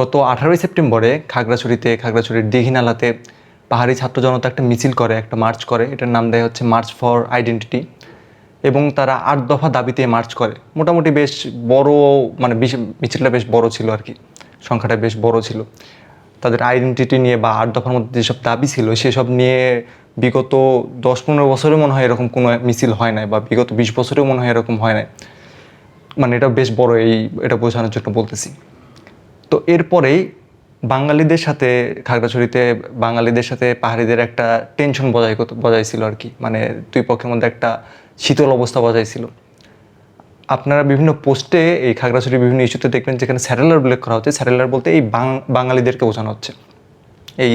গত আঠারোই সেপ্টেম্বরে খাগড়াছড়িতে, খাগড়াছড়ির দীঘিনালাতে পাহাড়ি ছাত্র জনতা একটা মিছিল করে, একটা মার্চ করে। এটার নাম দেয় হচ্ছে মার্চ ফর আইডেন্টিটি। এবং তারা আট দফা দাবিতে মার্চ করে। মোটামুটি বেশ বড় মানে মিছিলটা বেশ বড় ছিল আর কি। সংখ্যাটা বেশ বড় ছিল। তাদের আইডেন্টিটি নিয়ে বা আট দফার মধ্যে যেসব দাবি ছিল, সেসব নিয়ে বিগত দশ পনেরো বছরে মনে হয় এরকম কোনো মিছিল হয় নাই বা বিগত বিশ বছরেও মনে হয় এরকম হয় নাই। মানে এটা বেশ বড় এই, এটা বোঝানোর জন্য বলতেছি। তো এরপরেই বাঙালিদের সাথে, খাগড়াছড়িতে বাঙালিদের সাথে পাহাড়িদের একটা টেনশন বজায় বজায় ছিল আর কি। মানে দুই পক্ষের মধ্যে একটা শীতল অবস্থা বজায় ছিল আপনারা বিভিন্ন পোস্টে এই খাগড়াছড়ি বিভিন্ন ইস্যুতে দেখবেন যেখানে স্যাটেলার উল্লেখ করা হচ্ছে। স্যাটেলার বলতে এই বাঙালিদেরকে বোঝানো হচ্ছে। এই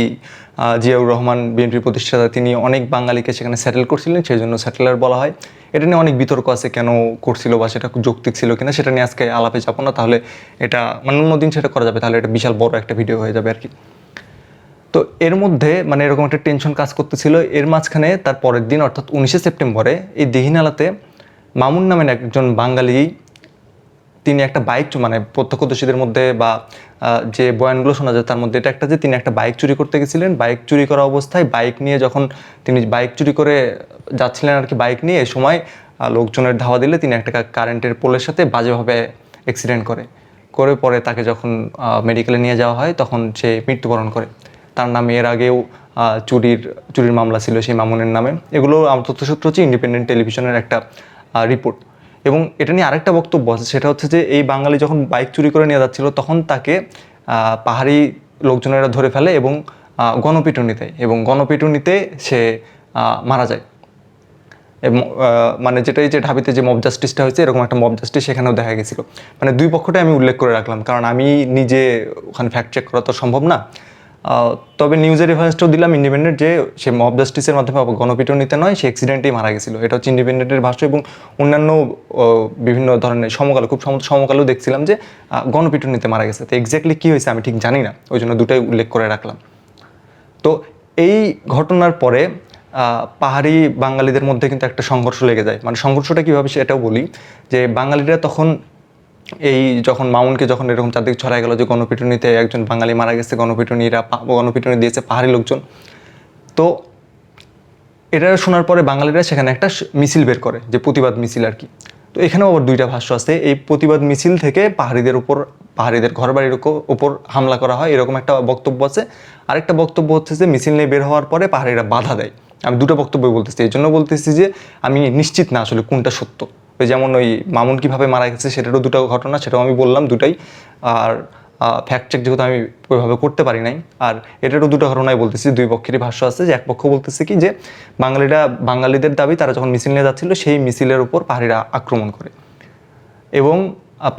জিয়াউর রহমান বিএনপির প্রতিষ্ঠাতা, তিনি অনেক বাঙালিকে সেখানে সেটেল করছিলেন সেই জন্য সেটেলার বলা হয়। এটা নিয়ে অনেক বিতর্ক আছে, কেন করছিল বা সেটা যৌক্তিক ছিল কিনা, সেটা নিয়ে আজকে আলাপে যাব না। তাহলে এটা মানে অন্যদিন সেটা করা যাবে, তাহলে এটা বিশাল বড় একটা ভিডিও হয়ে যাবে আর কি। তো এর মধ্যে মানে এরকম একটা টেনশন কাজ করতেছিল। এর মাঝখানে তার পরের দিন, অর্থাৎ উনিশে সেপ্টেম্বরে, এই দিঘিনালাতে মামুন নামের একজন বাঙালি তিনি একটা বাইক মানে প্রত্যক্ষদর্শীদের মধ্যে বা যে বয়ানগুলো শোনা যায় তার মধ্যে এটা একটা যে তিনি একটা বাইক চুরি করতে গেছিলেন। বাইক চুরি করা অবস্থায় বাইক নিয়ে যখন তিনি বাইক চুরি করে যাচ্ছিলেন আর কি বাইক নিয়ে, এ সময় লোকজনের ধাওয়া দিলে তিনি একটা কারেন্টের পোলের সাথে বাজেভাবে অ্যাক্সিডেন্ট করে। করে পরে তাকে যখন মেডিকেলে নিয়ে যাওয়া হয় তখন সে মৃত্যুবরণ করে। তার নামে এর আগেও চুরির চুরির মামলা ছিল সেই মামুনের নামে। এগুলো আমার তথ্যসূত্র হচ্ছে ইন্ডিপেন্ডেন্ট টেলিভিশনের একটা রিপোর্ট এবং এটা নিয়ে আরেকটা বক্তব্য আছে, সেটা হচ্ছে যে এই বাঙালি যখন বাইক চুরি করে নিয়ে যাচ্ছিল, তখন তাকে পাহাড়ি লোকজনেরা ধরে ফেলে এবং গণপিটুনি দেয় এবং গণপিটুনিতে সে মারা যায়। এবং মানে যেটা এই যে ঢাবিতে যে মব জাস্টিসটা হয়েছে, এরকম একটা মব জাস্টিস সেখানেও দেখা গেছিল। মানে দুই পক্ষটাই আমি উল্লেখ করে রাখলাম, কারণ আমি নিজে ওখানে ফ্যাক্ট চেক করা তো সম্ভব না। তবে নিউজের রেফারেন্সটাও দিলাম ইন্ডিপেন্ডেন্ট যে সে মব জাস্টিসের মাধ্যমে গণপিটুনিতে নয়, সে অ্যাক্সিডেন্টেই মারা গেছিল। এটা হচ্ছে ইন্ডিপেন্ডেন্টের ভাষ্য এবং অন্যান্য বিভিন্ন ধরনের সমকাল, খুব সম- সমকালেও দেখছিলাম যে গণপিটুনিতে মারা গেছে। তো এক্স্যাক্টলি কী হয়েছে আমি ঠিক জানি না, ওই জন্য দুটাই উল্লেখ করে রাখলাম। তো এই ঘটনার পরে পাহাড়ি বাঙালিদের মধ্যে কিন্তু একটা সংঘর্ষ লেগে যায়। মানে সংঘর্ষটা কীভাবে সেটাও বলি যে বাঙালিরা তখন এই যখন মামুনকে যখন এরকম চারদিকে ছড়াই গেল যে গণপিটুনিতে একজন বাঙালি মারা গেছে, গণপিটুনিরা গণপিটুনি দিয়েছে পাহাড়ি লোকজন, তো এটা শোনার পরে বাঙালিরা সেখানে একটা মিছিল বের করে, যে প্রতিবাদ মিছিল আর কি। তো এখানেও আবার দুইটা ভাষ্য আছে, এই প্রতিবাদ মিছিল থেকে পাহাড়িদের উপর, পাহাড়িদের ঘরবাড়ির উপর- উপর হামলা করা হয়, এরকম একটা বক্তব্য আছে। আরেকটা বক্তব্য হচ্ছে যে মিছিল নিয়ে বের হওয়ার পরে পাহাড়িরা বাধা দেয়। আমি দুটো বক্তব্য বলতেছি, এই জন্য বলতেছি যে আমি নিশ্চিত না আসলে কোনটা সত্য। যেমন ওই মামুন কীভাবে মারা গেছে সেটারও দুটো ঘটনা, সেটাও আমি বললাম দুটাই। আর ফ্যাক্ট চেক যেহেতু আমি ওইভাবে করতে পারি নাই, আর এটারও দুটো ঘটনায় বলতেছি, দুই পক্ষেরই ভাষ্য আছে যে এক পক্ষ বলতেছে কি যে বাঙালিরা, বাঙালিদের দাবি তারা যখন মিছিল নিয়ে যাচ্ছিল সেই মিছিলের উপর পাহাড়িরা আক্রমণ করে। এবং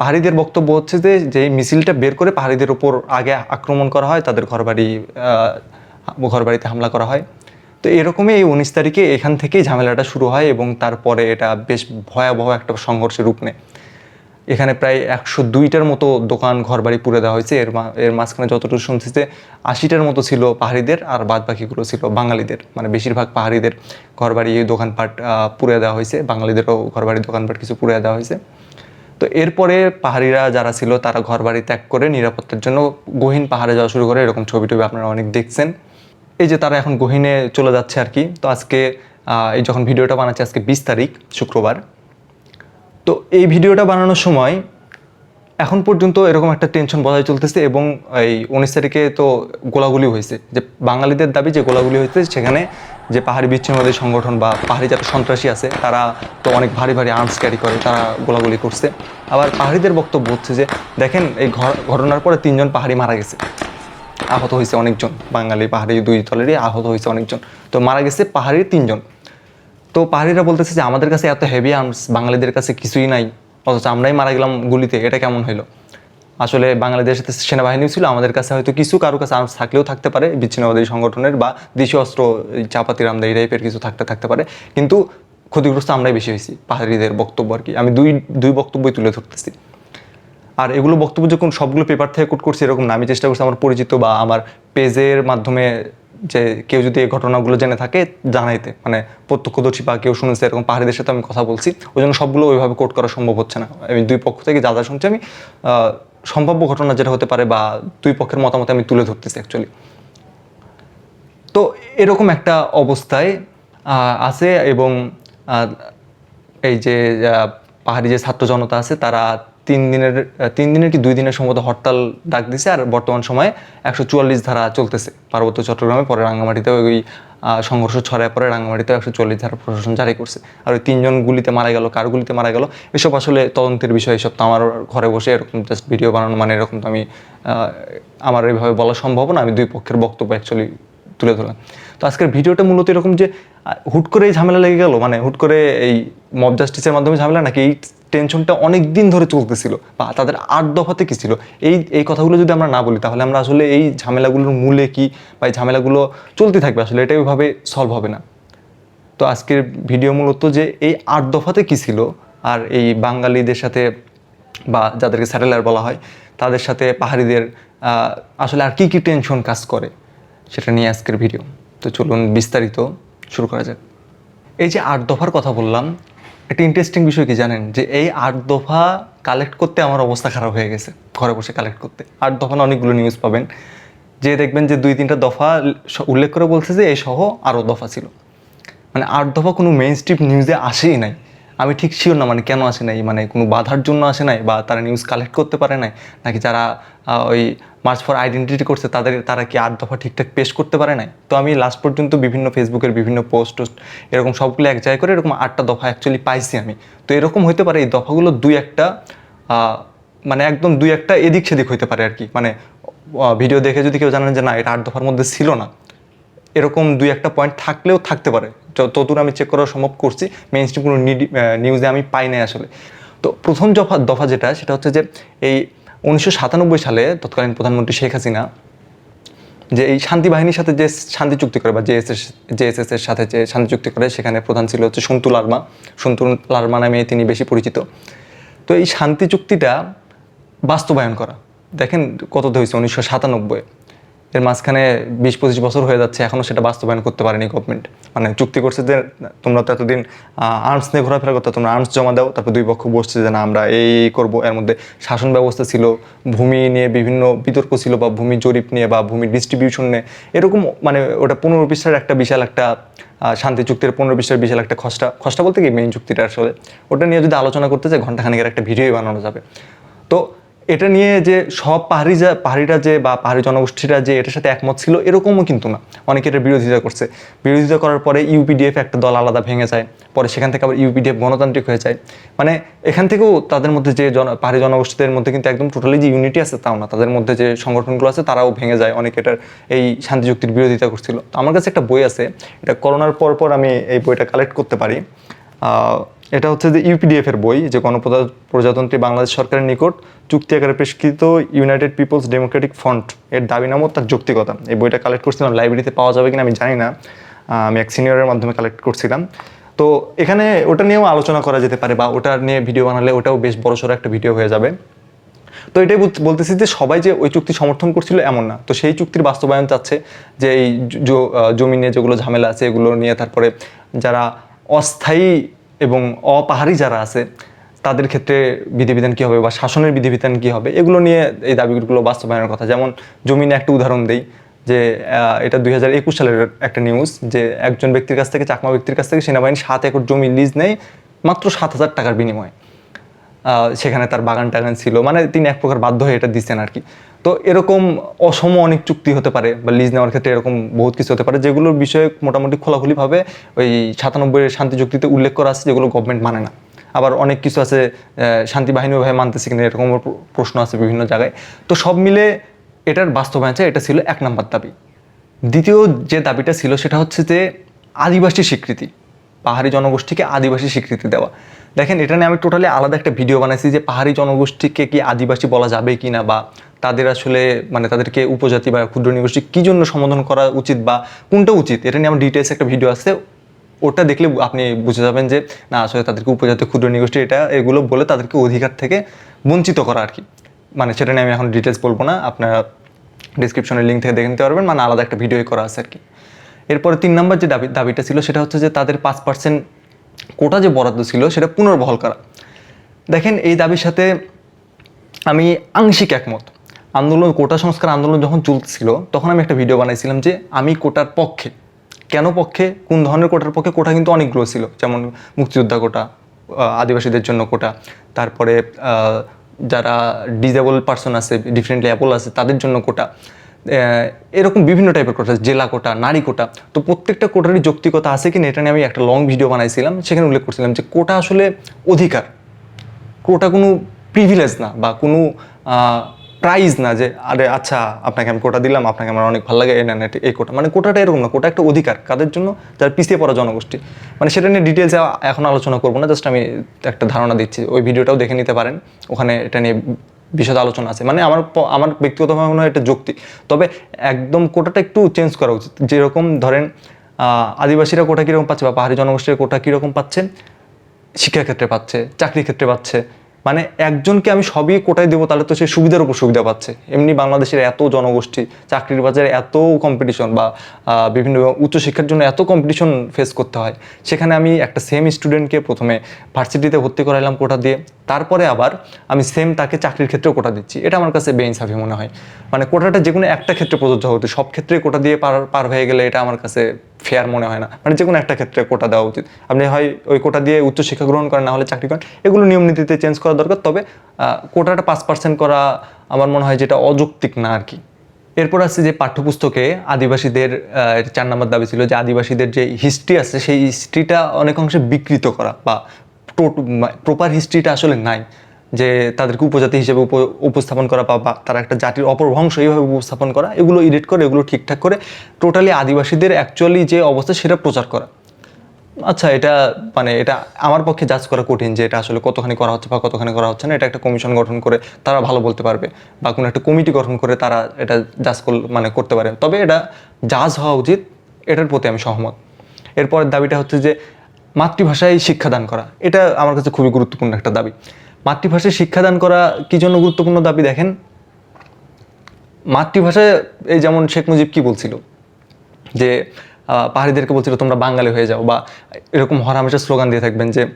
পাহাড়িদের বক্তব্য হচ্ছে যে যে মিছিলটা বের করে পাহাড়িদের উপর আগে আক্রমণ করা হয়, তাদের ঘরবাড়ি ঘরবাড়িতে হামলা করা হয়। তো এরকমই এই উনিশ তারিখে এখান থেকেই ঝামেলাটা শুরু হয় এবং তারপরে এটা বেশ ভয়াবহ একটা সংঘর্ষের রূপ নেয়। এখানে প্রায় একশো দুইটার মতো দোকান, ঘরবাড়ি পুড়ে দেওয়া হয়েছে। এর মা- এর মাঝখানে যতটুকু শুনছি যে আশিটার মতো ছিল পাহাড়িদের আর বাদ বাকিগুলো ছিল বাঙালিদের মানে বেশিরভাগ পাহাড়িদের ঘরবাড়ি, দোকানপাট পুড়ে দেওয়া হয়েছে। বাঙালিদেরও ঘরবাড়ি, দোকানপাট কিছু পুড়ে দেওয়া হয়েছে। তো এরপরে পাহাড়িরা যারা ছিল তারা ঘরবাড়ি ত্যাগ করে নিরাপত্তার জন্য গহীন পাহাড়ে যাওয়া শুরু করে। এরকম ছবি টবি আপনারা অনেক দেখছেন। এই যে তারা এখন গহীনে চলে যাচ্ছে আর কি। তো আজকে এই যখন ভিডিওটা বানাচ্ছে আজকে বিশ তারিখ, শুক্রবার। তো এই ভিডিওটা বানানোর সময় এখন পর্যন্ত এরকম একটা টেনশন বজায় চলতেছে এবং এই উনিশ তারিখে তো গোলাগুলি হয়েছে। যে বাঙালিদের দাবি যে গোলাগুলি হয়েছে, সেখানে যে পাহাড়ি বিচ্ছিন্নবাদী সংগঠন বা পাহাড়ি যারা সন্ত্রাসী আছে, তারা তো অনেক ভারী ভারী আর্মস ক্যারি করে, তারা গোলাগুলি করছে। আবার পাহাড়িদের বক্তব্য হচ্ছে যে, দেখেন এই ঘটনার পরে তিনজন পাহাড়ি মারা গেছে। আহত হয়েছে অনেকজন। বাঙালি পাহাড়ি দুই দলেরই আহত হয়েছে অনেকজন। তো মারা গেছে পাহাড়ির তিনজন। তো পাহাড়িরা বলতেছে যে, আমাদের কাছে এত হেভি আর্মস বাঙালিদের কাছে কিছুই নাই। অথচ আমরাই মারা গেলাম গুলিতে। এটা কেমন হইল? আসলে বাংলাদেশের সাথে সেনাবাহিনীও ছিল। আমাদের কাছে হয়তো কিছু কারও কাছে আর্মস থাকলেও থাকতে পারে। বিচ্ছিন্নবাদী সংগঠনের বা দেশীয় অস্ত্র, এই চাপাতি রামদা এই টাইপের কিছু থাকতে থাকতে পারে। কিন্তু ক্ষতিগ্রস্ত আমরাই বেশি হয়েছি। পাহাড়িদের বক্তব্য আর কি। আমি দুই দুই বক্তব্যই তুলে ধরতেছি। আর এগুলো বক্তব্য যখন সবগুলো পেপার থেকে কোট করছি, এরকম না। আমি চেষ্টা করছি আমার পরিচিত বা আমার পেজের মাধ্যমে যে কেউ যদি এই ঘটনাগুলো জেনে থাকে, জানাইতে। মানে প্রত্যক্ষদর্শী বা কেউ শুনেছে, এরকম পাহাড়িদের সাথে আমি কথা বলছি। ওই জন্য সবগুলো ওইভাবে কোট করা সম্ভব হচ্ছে না। আমি দুই পক্ষ থেকে যা যা শুনছি, আমি সম্ভাব্য ঘটনা যেটা হতে পারে বা দুই পক্ষের মতামত আমি তুলে ধরতেছি অ্যাকচুয়ালি তো এরকম একটা অবস্থায় আছে এবং এই যে পাহাড়ি যে ছাত্র জনতা আছে, তারা তিন দিনের তিন দিনের কি দুই দিনের সম্ভবত হরতাল ডাক দিছে আর বর্তমান সময়ে একশো চুয়াল্লিশ ধারা চলতেছে। পার্বত্য চট্টগ্রামে, পরে রাঙ্গামাটিতে ওই সংঘর্ষ ছড়ায়, পরে রাঙ্গামাটিতে একশো চল্লিশ ধারা প্রশাসন জারি করছে। আর ওই তিনজন গুলিতে মারা গেল, কার গুলিতে মারা গেল, এসব আসলে তদন্তের বিষয়, এসব তো আমার ঘরে বসে এরকম জাস্ট ভিডিও বানানো মানে এরকম তো আমি আমার এইভাবে বলা সম্ভব না, আমি দুই পক্ষের বক্তব্য অ্যাকচুয়ালি তুলে ধরলাম। তো আজকের ভিডিওটা মূলত এরকম যে হুট করে এই ঝামেলা লেগে গেল মানে হুট করে এই মব জাস্টিসের মাধ্যমে ঝামেলা, নাকি এই টেনশনটা অনেক দিন ধরে চলতেছিল বা তাদের আট দফাতে কী ছিল? এই এই কথাগুলো যদি আমরা না বলি, তাহলে আমরা আসলে এই ঝামেলাগুলোর মূলে কি বা এই ঝামেলাগুলো চলতে থাকবে? আসলে এটা ওইভাবে সলভ হবে না। তো আজকের ভিডিও মূলত যে এই আট দফাতে কী ছিল আর এই বাঙালিদের সাথে বা যাদেরকে স্যাটেলার বলা হয়, তাদের সাথে পাহাড়িদের আসলে আর কি কি টেনশন কাজ করে, সেটা নিয়ে আজকের ভিডিও তো চলুন বিস্তারিত শুরু করা যাক। এই যে আট দফার কথা বললাম একটা ইন্টারেস্টিং বিষয় কি জানেন? যে এই আট দফা কালেক্ট করতে আমার অবস্থা খারাপ হয়ে গেছে, ঘরে বসে কালেক্ট করতে। আট দফা না অনেকগুলো নিউজ পাবেন। যে দেখবেন যে দুই, তিনটা দফা উল্লেখ করে বলছে যে এই সহ আরও দফা ছিল। মানে আট দফা কোনো মেইন স্ট্রিপ নিউজে আসেই নাই। আমি ঠিক শিওর না মানে কেন আসে নাই? মানে কোনো বাধার জন্য আসে নাই? বা তারা নিউজ কালেক্ট করতে পারে নাই? নাকি যারা ওই মার্চ ফর আইডেন্টিটি করছে, তাদের, তারা কি আট দফা ঠিকঠাক পেশ করতে পারে নাই? তো আমি লাস্ট পর্যন্ত বিভিন্ন ফেসবুকের বিভিন্ন পোস্ট টোস্ট, এরকম সবগুলো এক জায়গায় করে এরকম আটটা দফা অ্যাকচুয়ালি পাইছি আমি। তো এরকম হতে পারে এই দফাগুলো দুই একটা মানে একদম দুই একটা এদিক সেদিক হতে পারে আর কি। মানে ভিডিও দেখে যদি কেউ জানেন যে না, এটা আট দফার মধ্যে ছিল না। এরকম দুই একটা পয়েন্ট থাকলেও থাকতে পারে। য- ততদূর আমি চেক করা সম্ভব করছি মেইন স্ট্রিম কোনো নিউজে আমি পাই নাই আসলে। তো প্রথম দফা দফা যেটা, সেটা হচ্ছে যে এই উনিশশো সাতানব্বই সালে তৎকালীন প্রধানমন্ত্রী শেখ হাসিনা যে এই শান্তি বাহিনীর সাথে যে শান্তি চুক্তি করে বা জেএসএস জেএসএস এর সাথে যে শান্তি চুক্তি করে, সেখানে প্রধান ছিল হচ্ছে সন্তু লার্মা। সন্তু লার্মা নামে তিনি বেশি পরিচিত। তো এই শান্তি চুক্তিটা বাস্তবায়ন করা। দেখেন কত হয়েছে উনিশশো সাতানব্বই। এর মাঝখানে বিশ পঁচিশ বছর হয়ে যাচ্ছে এখনও সেটা বাস্তবায়ন করতে পারেনি গভর্নমেন্ট মানে চুক্তি করছে যে তোমরা তো এতদিন আর্মস নিয়ে ঘোরাফেরা করতে, তোমরা আর্মস জমা দাও, তারপর দুই পক্ষ বসছে যে না, আমরা এই করব। এর মধ্যে শাসন ব্যবস্থা ছিল, ভূমি নিয়ে বিভিন্ন বিতর্ক ছিল বা ভূমি জরিপ নিয়ে বা ভূমি ডিস্ট্রিবিউশন নিয়ে। এরকম মানে ওটা পনেরো একটা বিশাল একটা শান্তি চুক্তির পনেরো বিশাল একটা খসড়া খসড়া বলতে কি মেইন চুক্তিটা আসলে? ওটা নিয়ে যদি আলোচনা করতে চাই ঘন্টাখানিকের একটা ভিডিওই বানানো যাবে। তো এটা নিয়ে যে সব পাহাড়ি যা, পাহাড়িরা যে বা পাহাড়ি জনগোষ্ঠীরা যে এটার সাথে একমত ছিল, এরকমও কিন্তু না। অনেকে এটার বিরোধিতা করছে। বিরোধিতা করার পরে ইউপিডিএফ একটা দল আলাদা ভেঙে যায়, পরে সেখান থেকে আবার ইউপিডিএফ গণতান্ত্রিক হয়ে যায়। মানে এখান থেকেও তাদের মধ্যে যে জন, পাহাড়ি জনগোষ্ঠীদের মধ্যে কিন্তু একদম টোটালি যে ইউনিটি আছে তাও না। তাদের মধ্যে যে সংগঠনগুলো আছে তারাও ভেঙে যায়, অনেকে এটার এই শান্তি চুক্তির বিরোধিতা করছিল। তো আমার কাছে একটা বই আছে, এটা করোনার পর পর আমি এই বইটা কালেক্ট করতে পারি। এটা হচ্ছে যে ইউপিডিএফ এর বই, যে গণপ্রজা- প্রজাতন্ত্রী বাংলাদেশ সরকারের নিকট চুক্তি আকারে পেশকৃত ইউনাইটেড পিপলস ডেমোক্রেটিক ফ্রন্ট এর দাবি নামও তার যৌক্তিকতা এই বইটা কালেক্ট করছিলাম লাইব্রেরিতে পাওয়া যাবে কিনা আমি জানি না। আমি এক সিনিয়রের মাধ্যমে কালেক্ট করছিলাম। তো এখানে ওটা নিয়েও আলোচনা করা যেতে পারে বা ওটা নিয়ে ভিডিও বানালে ওটাও বেশ বড়সড় একটা ভিডিও হয়ে যাবে। তো এটাই বল- বলতেছি যে সবাই যে ওই চুক্তি সমর্থন করছিল এমন না। তো সেই চুক্তির বাস্তবায়ন চাচ্ছে যে এই জমি নিয়ে যেগুলো ঝামেলা আছে, এগুলো নিয়ে তারপরে যারা অস্থায়ী এবং অপাহাড়ি যারা আছে, তাদের ক্ষেত্রে বিধিবিধান কী হবে বা শাসনের বিধিবিধান কী হবে, এগুলো নিয়ে এই দাবিগুলো বাস্তবায়নের কথা। যেমন জমিনে একটা উদাহরণ দেই যে এটা দুই হাজার একুশ সালের একটা নিউজ যে, একজন ব্যক্তির কাছ থেকে, চাকমা ব্যক্তির কাছ থেকে সেনাবাহিনী সাত একর জমি লিজ নেয় মাত্র সাত হাজার টাকার বিনিময়ে। সেখানে তার বাগান টাগান ছিল। মানে তিনি এক প্রকার বাধ্য হয়ে এটা দিচ্ছেন আর কি। তো এরকম অসম অনেক চুক্তি হতে পারে বা লিজ নেওয়ার ক্ষেত্রে এরকম বহুত কিছু হতে পারে, যেগুলোর বিষয়ে মোটামুটি খোলাখুলিভাবে ওই সাতানব্বইয়ের শান্তি চুক্তিতে উল্লেখ করা আছে, যেগুলো গভর্নমেন্ট মানে না। আবার অনেক কিছু আছে শান্তি বাহিনী মানতেছে কিনা এরকম প্রশ্ন আছে বিভিন্ন জায়গায়। তো সব মিলে এটার বাস্তবায়ন চাই, এটা ছিল এক নম্বর দাবি। দ্বিতীয় যে দাবিটা ছিল, সেটা হচ্ছে যে আদিবাসী স্বীকৃতি, পাহাড়ি জনগোষ্ঠীকে আদিবাসী স্বীকৃতি দেওয়া। দেখেন, এটা নিয়ে আমি টোটালি আলাদা একটা ভিডিও বানাইছি যে পাহাড়ি জনগোষ্ঠীকে কি আদিবাসী বলা যাবে কি না বা তাদের আসলে মানে তাদেরকে উপজাতি বা ক্ষুদ্র নিগোষ্ঠী কী জন্য সম্বোধন করা উচিত বা কোনটা উচিত? এটা নিয়ে আমার ডিটেলস একটা ভিডিও আছে। ওটা দেখলে আপনি বুঝে যাবেন যে, না, আসলে তাদেরকে উপজাতি, ক্ষুদ্র নিগোষ্ঠী, এটা, এগুলো বলে তাদেরকে অধিকার থেকে বঞ্চিত করা আর কি। মানে সেটা নিয়ে আমি এখন ডিটেলস বলব না, আপনারা ডিসক্রিপশনের লিঙ্ক থেকে দেখে নিতে পারবেন। মানে আলাদা একটা ভিডিও করা আছে আর কি। এরপরে তিন নম্বর যে দাবি, দাবিটা ছিল, সেটা হচ্ছে যে তাদের পাঁচ পার্সেন্ট কোটা যে বরাদ্দ ছিল সেটা পুনর্বহাল করা। দেখেন, এই দাবির সাথে আমি আংশিক একমত। আন্দোলন, কোটা সংস্কার আন্দোলন যখন চলছিল তখন আমি একটা ভিডিও বানাইছিলাম যে আমি কোটার পক্ষে। কেন পক্ষে? কোন ধরনের কোটার পক্ষে? কোটা কিন্তু অনেকগুলো ছিল। যেমন মুক্তিযোদ্ধা কোটা আদিবাসীদের জন্য কোটা, তারপরে যারা ডিজেবল পার্সন আছে ডিফারেন্টলি অ্যাপল আছে, তাদের জন্য কোটা। এরকম বিভিন্ন টাইপের কোটা জেলা কোটা, নারী কোটা। তো প্রত্যেকটা কোটারই যৌক্তিকতা আছে কিনা এটা নিয়ে আমি একটা লং ভিডিও বানাইছিলাম, সেখানে উল্লেখ করছিলাম যে কোটা আসলে অধিকার। কোটা কোনো প্রিভিলেজ না বা কোনো প্রাইজ না যে, আরে আচ্ছা আপনাকে আমি কোটা দিলাম, আপনাকে আমার অনেক ভালো লাগে নেন এই কোটা। মানে কোটাটা এরকম না, কোটা একটা অধিকার, কাদের জন্য? যারা পিছিয়ে পড়া জনগোষ্ঠী। মানে সেটা নিয়ে ডিটেলসে এখন আলোচনা করব না জাস্ট আমি একটা ধারণা দিচ্ছি, ওই ভিডিওটাও দেখে নিতে পারেন। ওখানে এটা নিয়ে বিশদ আলোচনা আছে। মানে আমার আমার ব্যক্তিগতভাবে মনে হয় একটা যুক্তি। তবে একদম কোটাটা একটু চেঞ্জ করা উচিত। যেরকম ধরেন আদিবাসীরা কোটা কীরকম পাচ্ছে বা পাহাড়ি জনগোষ্ঠীর কোটা কীরকম পাচ্ছে? শিক্ষাক্ষেত্রে পাচ্ছে চাকরি ক্ষেত্রে পাচ্ছে। মানে একজনকে আমি সবই কোটায় দেবো, তাহলে তো সে সুবিধার উপর সুবিধা পাচ্ছে। এমনি বাংলাদেশের এত জনগোষ্ঠী, চাকরির বাজারে এত কম্পিটিশন বা বিভিন্ন উচ্চশিক্ষার জন্য এত কম্পিটিশন ফেস করতে হয়। সেখানে আমি একটা সেম স্টুডেন্টকে প্রথমে ভার্সিটিতে ভর্তি করাইলাম কোটা দিয়ে। তারপরে আবার আমি সেম তাকে চাকরির ক্ষেত্রেও কোটা দিচ্ছি। এটা আমার কাছে বেইনসাফি মনে হয়। মানে কোটাটা যে কোনো একটা ক্ষেত্রে প্রযোজ্য হতো, সব ক্ষেত্রে কোটা দিয়ে পার পার হয়ে গেলে এটা আমার কাছে ফেয়ার মনে হয় না। মানে যে কোনো একটা ক্ষেত্রে কোটা দেওয়া উচিত। আপনি হয় ওই কোটা দিয়ে উচ্চশিক্ষা গ্রহণ করেন, না হলে চাকরি করেন, এগুলো নিয়ম নীতিতে চেঞ্জ করা দরকার। তবে কোটাটা পাঁচ পার্সেন্ট করা আমার মনে হয় যেটা অযৌক্তিক না আর কি। এরপর আছে যে পাঠ্যপুস্তকে আদিবাসীদের চার নম্বর দাবি ছিল যে আদিবাসীদের যে হিস্ট্রি আছে, সেই হিস্ট্রিটা অনেক অংশে বিকৃত করা বা প্রপার হিস্ট্রিটা আসলে নাই। যে তাদেরকে উপজাতি হিসেবে উপ- উপস্থাপন করা বা বা তারা একটা জাতির অপভ্রংশ এইভাবে উপস্থাপন করা, এগুলো এডিট করে, এগুলো ঠিকঠাক করে টোটালি আদিবাসীদের অ্যাকচুয়ালি যে অবস্থা সেটা প্রচার করা। আচ্ছা এটা মানে এটা আমার পক্ষে জাজ করা কঠিন যে এটা আসলে কতখানি করা হচ্ছে বা কতখানি করা হচ্ছে না, এটা একটা কমিশন গঠন করে তারা ভালো বলতে পারবে বা কোনো একটা কমিটি গঠন করে তারা এটা জাজ মানে করতে পারে। তবে এটা জাজ হওয়া উচিত, এটার প্রতি আমি সহমত। এরপরের দাবিটা হচ্ছে যে মাতৃভাষায় শিক্ষাদান করা, এটা আমার কাছে খুবই গুরুত্বপূর্ণ একটা দাবি। মাতৃভাষায় শিক্ষাদান করা কি জন্য গুরুত্বপূর্ণ দাবি দেখেন? মাতৃভাষায় এই যেমন শেখ মুজিব কি বলছিল? যে পাহাড়িদেরকে বলছিল, তোমরা বাঙালি হয়ে যাও। বা এরকম হরামেশা স্লোগান দিয়ে থাকবেন যে,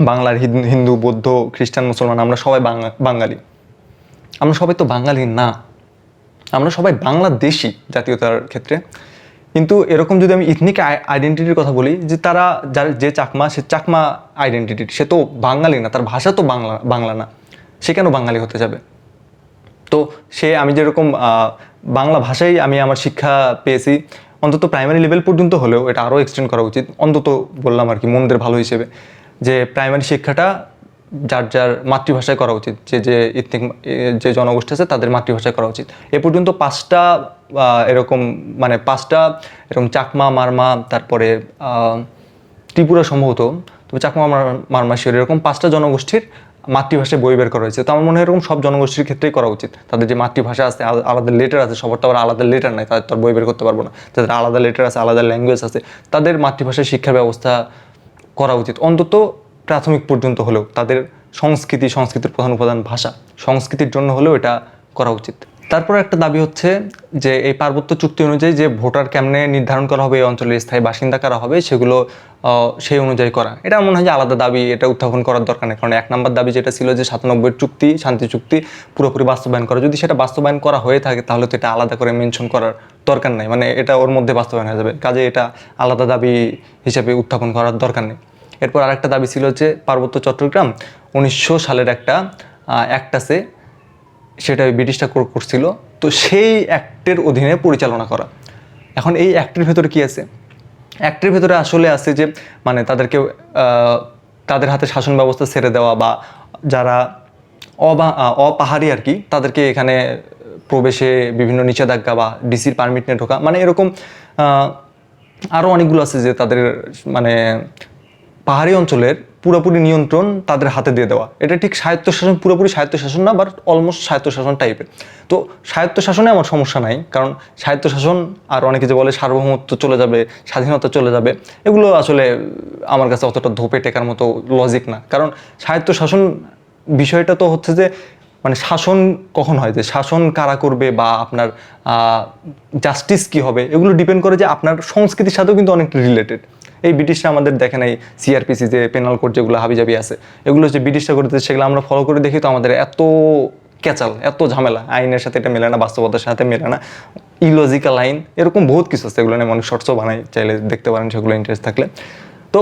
বাংলার হিন্দু- বৌদ্ধ, খ্রিস্টান, মুসলমান, আমরা সবাই বাঙা- বাঙালি। আমরা সবাই তো বাঙালি না। আমরা সবাই বাংলাদেশি জাতীয়তার ক্ষেত্রে। কিন্তু এরকম যদি আমি ইথনিক আইডেন্টিটির কথা বলি, যে তারা যার যে চাকমা, সে চাকমা আইডেন্টিটি সে তো বাঙালি না, তার ভাষা তো বাংলা বাংলা না, সে কেন বাঙালি হতে যাবে? তো সে আমি যেরকম বাংলা ভাষায় আমি আমার শিক্ষা পেয়েছি, অন্তত প্রাইমারি লেভেল পর্যন্ত হলেও এটা আরও এক্সটেন্ড করা উচিত। অন্তত বললাম আর কি, মনদের ভালো হিসেবে, যে প্রাইমারি শিক্ষাটা যার যার মাতৃভাষায় করা উচিত, যে যে ইথনিক যে জনগোষ্ঠী আছে তাদের মাতৃভাষায় করা উচিত। এ পর্যন্ত পাঁচটা এরকম মানে পাঁচটা, এরকম চাকমা, মারমা, তারপরে ত্রিপুরা সম্ভবত, তবে চাকমা মারমা মারমাশির এরকম পাঁচটা জনগোষ্ঠীর মাতৃভাষায় বই বের করা হয়েছে। তো আমার মনে হয় এরকম সব জনগোষ্ঠীর ক্ষেত্রেই করা উচিত। তাদের যে মাতৃভাষা আছে, আলা- আলাদা লেটার আছে, সবার তো আবার আলাদা লেটার নাই, তাদের তো আর বই বের করতে পারব না। তাদের আলাদা লেটার আছে, আলাদা ল্যাঙ্গুয়েজ আছে, তাদের মাতৃভাষায় শিক্ষার ব্যবস্থা করা উচিত। অন্তত প্রাথমিক পর্যন্ত হলেও তাদের সংস্কৃতি, সংস্কৃতির প্রধান উপাদান ভাষা। সংস্কৃতির জন্য হলেও এটা করা উচিত। তারপর একটা দাবি হচ্ছে যে এই পার্বত্য চুক্তি অনুযায়ী যে ভোটার কেমনে নির্ধারণ করা হবে, এই অঞ্চলের স্থায়ী বাসিন্দা কারা হবে, সেগুলো সেই অনুযায়ী করা। এটা মনে হয় যে আলাদা দাবি, এটা উত্থাপন করার দরকার নেই। কারণ এক নম্বর দাবি যেটা ছিল যে সাতানব্বই চুক্তি, শান্তি চুক্তি পুরোপুরি বাস্তবায়ন করা। যদি সেটা বাস্তবায়ন করা হয়ে থাকে, তাহলে তো এটা আলাদা করে মেনশন করার দরকার নেই। মানে এটা ওর মধ্যে বাস্তবায়ন হয়ে যাবে। কাজে এটা আলাদা দাবি হিসেবে উত্থাপন করার দরকার নেই। এরপর আরেকটা দাবি ছিল যে পার্বত্য চট্টগ্রাম। উনিশশো সালের একটা অ্যাক্ট আছে, সেটা ব্রিটিশটা কর- করছিল। তো সেই অ্যাক্টের অধীনে পরিচালনা করা। এখন এই অ্যাক্টের ভেতরে কি আছে? অ্যাক্টের ভেতরে আসলে আছে যে মানে তাদেরকে তাদের হাতে শাসন ব্যবস্থা ছেড়ে দেওয়া বা যারা অবা অপাহাড়ি আর কি, তাদেরকে এখানে প্রবেশে বিভিন্ন নিষেধাজ্ঞা বা ডিসির পারমিট নিয়ে ঢোকা। মানে এরকম আরও অনেকগুলো আছে যে তাদের মানে পাহাড়ি অঞ্চলের পুরোপুরি নিয়ন্ত্রণ তাদের হাতে দিয়ে দেওয়া। এটা ঠিক স্বায়ত্তশাসন, পুরোপুরি স্বায়ত্তশাসন না বাট অলমোস্ট স্বায়ত্তশাসন টাইপের তো স্বায়ত্তশাসনে আমার সমস্যা নাই, কারণ স্বায়ত্তশাসন, আর অনেকে যে বলে সার্বভৌমত্ব চলে যাবে, স্বাধীনতা চলে যাবে, এগুলো আসলে আমার কাছে অতটা ধোপে টেকার মতো লজিক না। কারণ স্বায়ত্তশাসন বিষয়টা তো হচ্ছে যে মানে শাসন কখন হয়? যে শাসন কারা করবে বা আপনার জাস্টিস কি হবে? এগুলো ডিপেন্ড করে যে আপনার সংস্কৃতির সাথেও কিন্তু অনেক রিলেটেড এই ব্রিটিশরা আমাদের দেখেন এই সিআরপিসি যে পেনাল কোড যেগুলো হাবিজাবি আছে। এগুলো যে ব্রিটিশরা করতেছে সেগুলো আমরা ফলো করে দেখি তো আমাদের এত ক্যাচাল, এত ঝামেলা। আইনের সাথে এটা মেলে না, বাস্তবতার সাথে মেলে না। ইলজিক্যাল আইন, এরকম বহুত কিছু আছে, এগুলো নিয়ে অনেক শর্টসও বানাই, চাইলে দেখতে পারেন সেগুলো ইন্টারেস্ট থাকলে। তো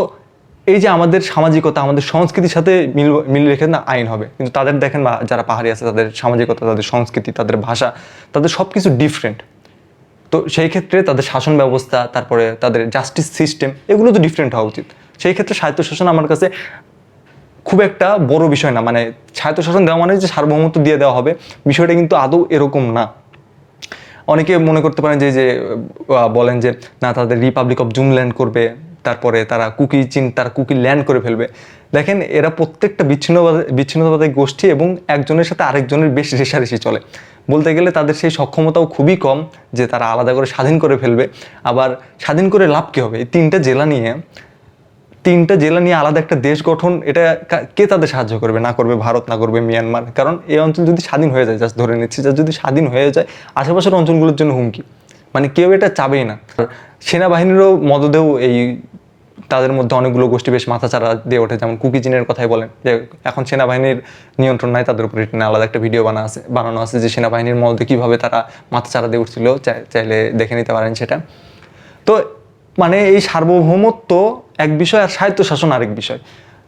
এই যে আমাদের সামাজিকতা, আমাদের সংস্কৃতির সাথে মিল মিল রেখে না আইন হবে। কিন্তু তাদের দেখেন যারা পাহাড়ি আছে, তাদের সামাজিকতা, তাদের সংস্কৃতি, তাদের ভাষা, তাদের সব কিছু ডিফারেন্ট তো সেই ক্ষেত্রে তাদের শাসন ব্যবস্থা, তারপরে তাদের জাস্টিস সিস্টেম এগুলো তো ডিফারেন্ট হওয়া উচিত। সেই ক্ষেত্রে স্বায়ত্তশাসন আমার কাছে খুব একটা বড় বিষয় না। মানে স্বায়ত্তশাসন দেওয়া মানে যে সার্বভৌমত্ব দিয়ে দেওয়া হবে, বিষয়টা কিন্তু আদৌ এরকম না। অনেকে মনে করতে পারেন যে যে বলেন যে, না, তাদের রিপাবলিক অফ জুমল্যান্ড করবে, তারপরে তারা কুকি চিন, তারা কুকি ল্যান্ড করে ফেলবে। দেখেন, এরা প্রত্যেকটা বিচ্ছিন্নবাদ, বিচ্ছিন্নতাবাদী গোষ্ঠী এবং একজনের সাথে আরেকজনের বেশ রেশারেশি চলে। বলতে গেলে তাদের সেই সক্ষমতাও খুবই কম যে তারা আলাদা করে স্বাধীন করে ফেলবে। আবার স্বাধীন করে লাভ কী হবে? এই তিনটা জেলা নিয়ে, তিনটা জেলা নিয়ে আলাদা একটা দেশ গঠন, এটা কা- তাদের সাহায্য করবে? না করবে ভারত, না করবে মিয়ানমার। কারণ এই অঞ্চল যদি স্বাধীন হয়ে যায় জাস্ট ধরে নিচ্ছি যা যদি স্বাধীন হয়ে যায়, আশেপাশের অঞ্চলগুলোর জন্য হুমকি। মানে কেউ এটা চাবেই না। সেনাবাহিনীরও মদদেও এই তাদের মধ্যে অনেকগুলো গোষ্ঠী বেশ মাথাচাড়া দিয়ে ওঠে, যেমন কুকি চীনের কথাই বলেন, যে এখন সেনাবাহিনীর নিয়ন্ত্রণ নাই, তাদের উপর আলাদা একটা ভিডিও বানা আছে, বানানো আছে যে সেনাবাহিনীর মধ্যে কীভাবে তারা মাথাচাড়া দিয়ে উঠছিল চাইলে দেখে নিতে পারেন সেটা। তো মানে এই সার্বভৌমত্ব এক বিষয় আর স্বায়ত্ত শাসন আরেক বিষয়।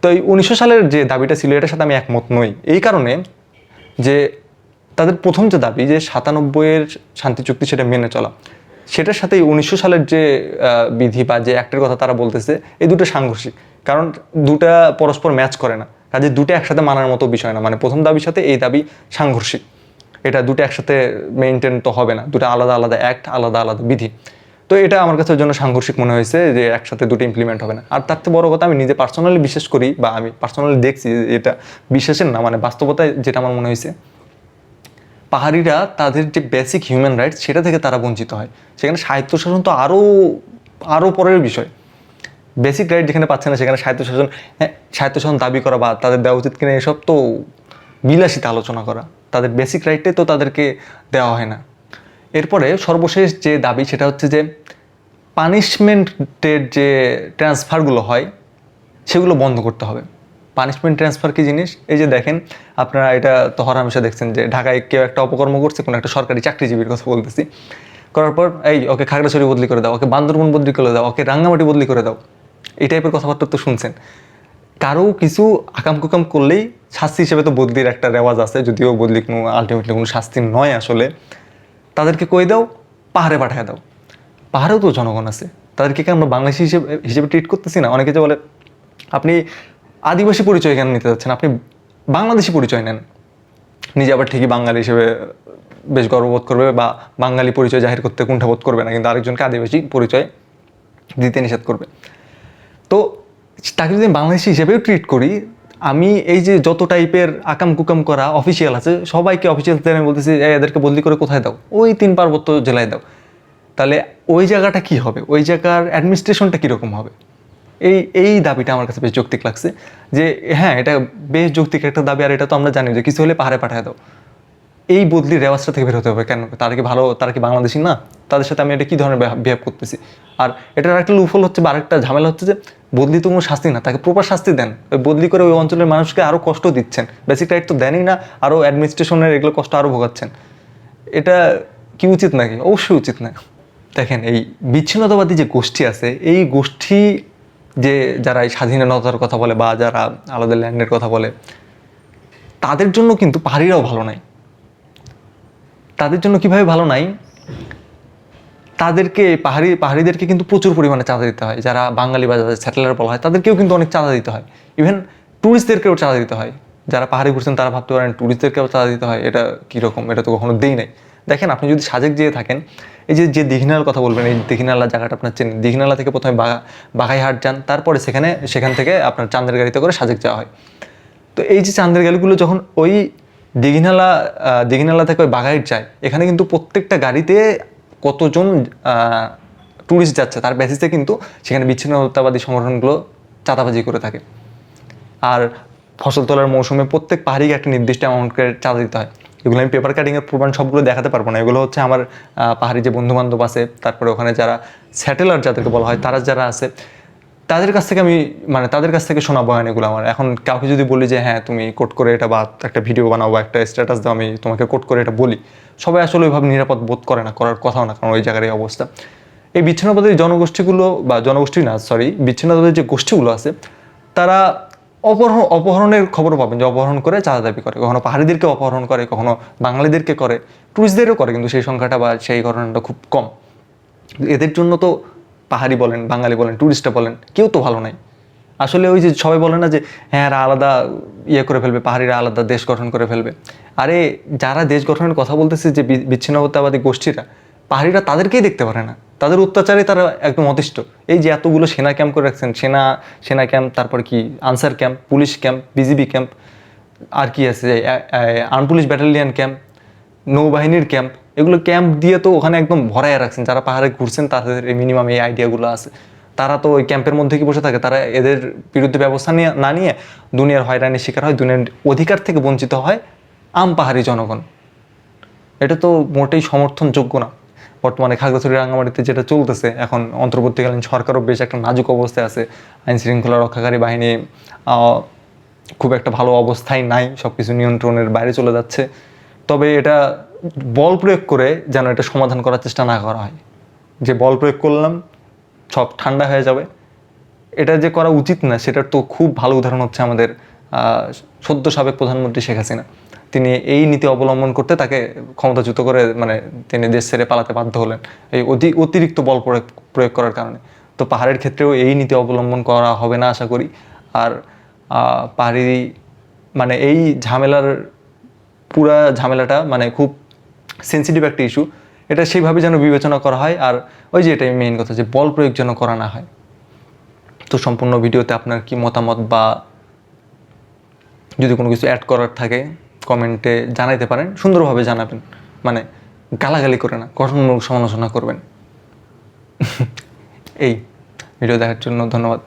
তো এই উনিশশো সালের যে দাবিটা ছিল, এটার সাথে আমি একমত নই। এই কারণে যে তাদের প্রথম যে দাবি যে সাতানব্বইয়ের শান্তি চুক্তি সেটা মেনে চলা সেটার সাথে উনিশশো সালের যে বিধি বা যে অ্যাক্টের কথা তারা বলতেছে, এই দুটো সাংঘর্ষিক। কারণ দুটা পরস্পর ম্যাচ করে না। কাজে দুটো একসাথে মানার মতো বিষয় না। মানে প্রথম দাবির সাথে এই দাবি সাংঘর্ষিক। এটা দুটো একসাথে মেনটেন তো হবে না। দুটো আলাদা আলাদা অ্যাক্ট আলাদা আলাদা বিধি। তো এটা আমার কাছে জন্য সাংঘর্ষিক মনে হয়েছে যে একসাথে দুটো ইমপ্লিমেন্ট হবে না। আর তার থেকে বড় কথা আমি নিজে পার্সোনালি বিশ্বাস করি বা আমি পার্সোনালি দেখছি এটা বিশ্বাসের না। মানে বাস্তবতায় যেটা আমার মনে হয়েছে পাহাড়িরা তাদের যে বেসিক হিউম্যান রাইটস সেটা থেকে তারা বঞ্চিত হয়। সেখানে স্বায়ত্তশাসন তো আরও আরও পরের বিষয়। বেসিক রাইট যেখানে পাচ্ছে না, সেখানে স্বায়ত্তশাসন হ্যাঁ স্বায়ত্তশাসন দাবি করা বা তাদের দেওয়া উচিত কিনা এসব তো বিলাসিতা আলোচনা করা। তাদের বেসিক রাইটটাই তো তাদেরকে দেওয়া হয় না। এরপরে সর্বশেষ যে দাবি, সেটা হচ্ছে যে পানিশমেন্টের যে ট্রান্সফারগুলো হয়, সেগুলো বন্ধ করতে হবে। পানিশমেন্ট ট্রান্সফার কি জিনিস? এই যে দেখেন, আপনারা এটা তো হরহামেশা দেখছেন যে ঢাকায় কেউ একটা অপকর্ম করছে, কোনো একটা সরকারি চাকরিজীবীর কথা বলতেছি। করার পর, এই ওকে খাগড়াছড়ি বদলি করে দাও, ওকে বান্দরবন বদলি করে দাও, ওকে রাঙ্গামাটি বদলি করে দাও, এই টাইপের কথাবার্তা তো শুনছেন। কারও কিছু আকাম কুকাম করলেই শাস্তি হিসেবে তো বদলির একটা রেওয়াজ আছে, যদিও বদলি কোনো আলটিমেটলি কোনো শাস্তি নয় আসলে। তাদেরকে কই দাও? পাহাড়ে পাঠায় দাও। পাহাড়েও তো জনগণ আছে। তাদেরকে কি আমরা বাংলাদেশি হিসেবে হিসেবে ট্রিট করতেছি না? অনেকে যে বলে, আপনি আদিবাসী পরিচয় কেন নিতে যাচ্ছেন। আপনি বাংলাদেশি পরিচয় নেন। নিজে আবার ঠিকই বাঙালি হিসেবে বেশ গর্ববোধ করবে বা বাঙালি পরিচয় জাহির করতে কুণ্ঠাবোধ করবে না, কিন্তু আরেকজনকে আদিবাসী পরিচয় দিতে নিষেধ করবে। তো তাকে যদি বাংলাদেশি হিসেবেও ট্রিট করি, আমি এই যে যত টাইপের আকাম কুকাম করা অফিসিয়াল আছে, সবাইকে অফিসিয়ালদের আমি বলতেছি এদেরকে বদলি করে কোথায় দাও? ওই তিন পার্বত্য জেলায় দাও। তাহলে ওই জায়গাটা কি হবে? ওই জায়গার অ্যাডমিনিস্ট্রেশনটা কীরকম হবে? এই এই দাবিটা আমার কাছে বেশ যৌক্তিক লাগছে যে হ্যাঁ এটা বেশ যৌক্তিক একটা দাবি আর এটা তো আমরা জানি যে কিছু হলে পাহাড়ে পাঠায় দাও। এই বদলির রেওয়াজটা থেকে বের হতে হবে কেন? তারা কি ভালো, তারা কি বাংলাদেশি না? তাদের সাথে আমি এটা কী ধরনের বিহেভ করতেছি? আর এটার একটা লুফল হচ্ছে বা আরেকটা ঝামেলা হচ্ছে যে, বদলি তো কোনো শাস্তি না, তাকে প্রপার শাস্তি দেন। ওই বদলি করে ওই অঞ্চলের মানুষকে আরও কষ্ট দিচ্ছেন। বেসিক রাইট তো দেনই না আরও অ্যাডমিনিস্ট্রেশনের এগুলো কষ্ট আরও ভোগাচ্ছেন। এটা কি উচিত নাকি? অবশ্যই উচিত না। দেখেন, এই বিচ্ছিন্নতাবাদী যে গোষ্ঠী আছে, এই গোষ্ঠী যে যারা এই স্বাধীনতার কথা বলে বা যারা আলাদা ল্যান্ডের কথা বলে, তাদের জন্য কিন্তু পাহাড়িরাও ভালো নাই। তাদের জন্য কীভাবে ভালো নাই? তাদেরকে পাহাড়ি, পাহাড়িদেরকে কিন্তু প্রচুর পরিমাণে চাঁদা দিতে হয়। যারা বাঙালি বা যাদের স্যাটেলার বলা হয়, তাদেরকেও কিন্তু অনেক চাঁদা দিতে হয়। ইভেন ট্যুরিস্টদেরকেও চাঁদা দিতে হয়। যারা পাহাড়ে ঘুরছেন, তারা ভাবতে পারেন ট্যুরিস্টদেরকেও চাঁদা দিতে হয়। এটা কীরকম? এটা তো কখনো দেই নাই। দেখেন, আপনি যদি সাজেক যেয়ে থাকেন, এই যে যে দীঘিনালার কথা বলবেন, এই দীঘিনালা জায়গাটা আপনার চেনেন, দীঘিনালা থেকে প্রথমে বাঘা, বাঘাইহাট যান, তারপরে সেখানে, সেখান থেকে আপনার চাঁদের গাড়িতে করে সাজেক যাওয়া হয়। তো এই যে চান্দের গাড়িগুলো যখন ওই দিঘিনালা দিঘিনালা থেকে ওই বাঘাইট যায়, এখানে কিন্তু প্রত্যেকটা গাড়িতে কতজন ট্যুরিস্ট যাচ্ছে, তার বেসিসে কিন্তু সেখানে বিচ্ছিন্নতাবাদী সংগঠনগুলো চাঁদাবাজি করে থাকে। আর ফসল তোলার মৌসুমে প্রত্যেক পাহাড়িকে একটা নির্দিষ্ট অ্যামাউন্ট করে চাঁদা দিতে হয়। এগুলো আমি পেপার কাটিংয়ের প্রমাণ সবগুলো দেখাতে পারব না। এগুলো হচ্ছে আমার পাহাড়ি যে বন্ধু বান্ধব আছে, তারপরে ওখানে যারা স্যাটেলার যাদেরকে বলা হয়, তারা যারা আছে, তাদের কাছ থেকে আমি মানে তাদের কাছ থেকে শোনা বয়ান এগুলো আমার। এখন কাউকে যদি বলি যে হ্যাঁ তুমি কোট করে এটা বা একটা ভিডিও বানাও বা একটা স্ট্যাটাস দাও, আমি তোমাকে কোট করে এটা বলি। সবাই আসলে ওইভাবে নিরাপদ বোধ করে না, করার কথাও না, কারণ ওই জায়গার এই অবস্থা। এই বিচ্ছিন্নতাবাদী জনগোষ্ঠীগুলো বা জনগোষ্ঠী না সরি বিচ্ছিন্নতাবাদী যে গোষ্ঠীগুলো আছে, তারা অপহরণ, অপহরণের খবরও পাবেন যে অপহরণ করে চাঁদা দাবি করে, কখনো পাহাড়িদেরকে অপহরণ করে, কখনো বাঙালিদেরকে করে, টুরিস্টদেরও করে, কিন্তু সেই সংখ্যাটা বা সেই ঘটনাটা খুব কম। এদের জন্য তো পাহাড়ি বলেন, বাঙালি বলেন, টুরিস্টরা বলেন, কেউ তো ভালো নাই। আসলে ওই যে সবাই বলে না যে হ্যাঁ এরা আলাদা ইয়ে করে ফেলবে, পাহাড়িরা আলাদা দেশ গঠন করে ফেলবে। আরে, যারা দেশ গঠনের কথা বলতেছে যে বিচ্ছিন্নতাবাদী গোষ্ঠীরা পাহাড়িরা তাদেরকেই দেখতে পারে না। তাদের অত্যাচারে তারা একদম অতিষ্ঠ। এই যে এতগুলো সেনা ক্যাম্প করে রাখছেন, সেনা সেনা ক্যাম্প, তারপর কি, Ansar camp, police camp, BGB camp, আর কি আছে আর্ম পুলিশ ব্যাটালিয়ান ক্যাম্প, নৌবাহিনীর ক্যাম্প, এগুলো ক্যাম্প দিয়ে তো ওখানে একদম ভরাইয়া রাখছেন। যারা পাহাড়ে ঘুরছেন, তাদের মিনিমাম এই আইডিয়াগুলো আছে। তারা তো ওই ক্যাম্পের মধ্যে কি বসে থাকে? তারা এদের বিরুদ্ধে ব্যবস্থা নিয়ে, না নিয়ে দুনিয়ার হয়রানির শিকার হয়, দুনিয়ার অধিকার থেকে বঞ্চিত হয় আম পাহাড়ি জনগণ। এটা তো মোটেই সমর্থনযোগ্য না। বর্তমানে খাগড়াছড়ি, রাঙ্গামাটিতে যেটা চলতেছে, এখন অন্তর্বর্তীকালীন সরকারও বেশ একটা নাজুক অবস্থায় আছে। আইন শৃঙ্খলা রক্ষাকারী বাহিনী খুব একটা ভালো অবস্থায় নাই সব কিছু নিয়ন্ত্রণের বাইরে চলে যাচ্ছে। তবে এটা বল প্রয়োগ করে যেন এটা সমাধান করার চেষ্টা না করা হয়। যে বল প্রয়োগ করলাম, সব ঠান্ডা হয়ে যাবে। এটা যে করা উচিত না, সেটার তো খুব ভালো উদাহরণ হচ্ছে আমাদের সদ্য সাবেক প্রধানমন্ত্রী শেখ হাসিনা। তিনি এই নীতি অবলম্বন করতে তাকে ক্ষমতাচ্যুত করে মানে তিনি দেশ ছেড়ে পালাতে বাধ্য হলেন। এই অতি, অতিরিক্ত বল প্রয়োগ প্রয়োগ করার কারণে। তো পাহাড়ের ক্ষেত্রেও এই নীতি অবলম্বন করা হবে না, আশা করি। আর পাহাড়ি মানে এই ঝামেলার, পুরা ঝামেলাটা মানে খুব সেন্সিটিভ একটা ইস্যু এটা সেইভাবে যেন বিবেচনা করা হয়। আর ওই যে এটাই মেইন কথা, যে বল প্রয়োগ যেন করা না হয়। তো সম্পূর্ণ ভিডিওতে আপনার কি মতামত বা যদি কোনো কিছু অ্যাড করার থাকে কমেন্টে জানাইতে পারেন, সুন্দরভাবে জানাবেন। মানে গালাগালি করে না, গঠনমূলক সমালোচনা করবেন। এই, ভিডিও দেখার জন্য ধন্যবাদ।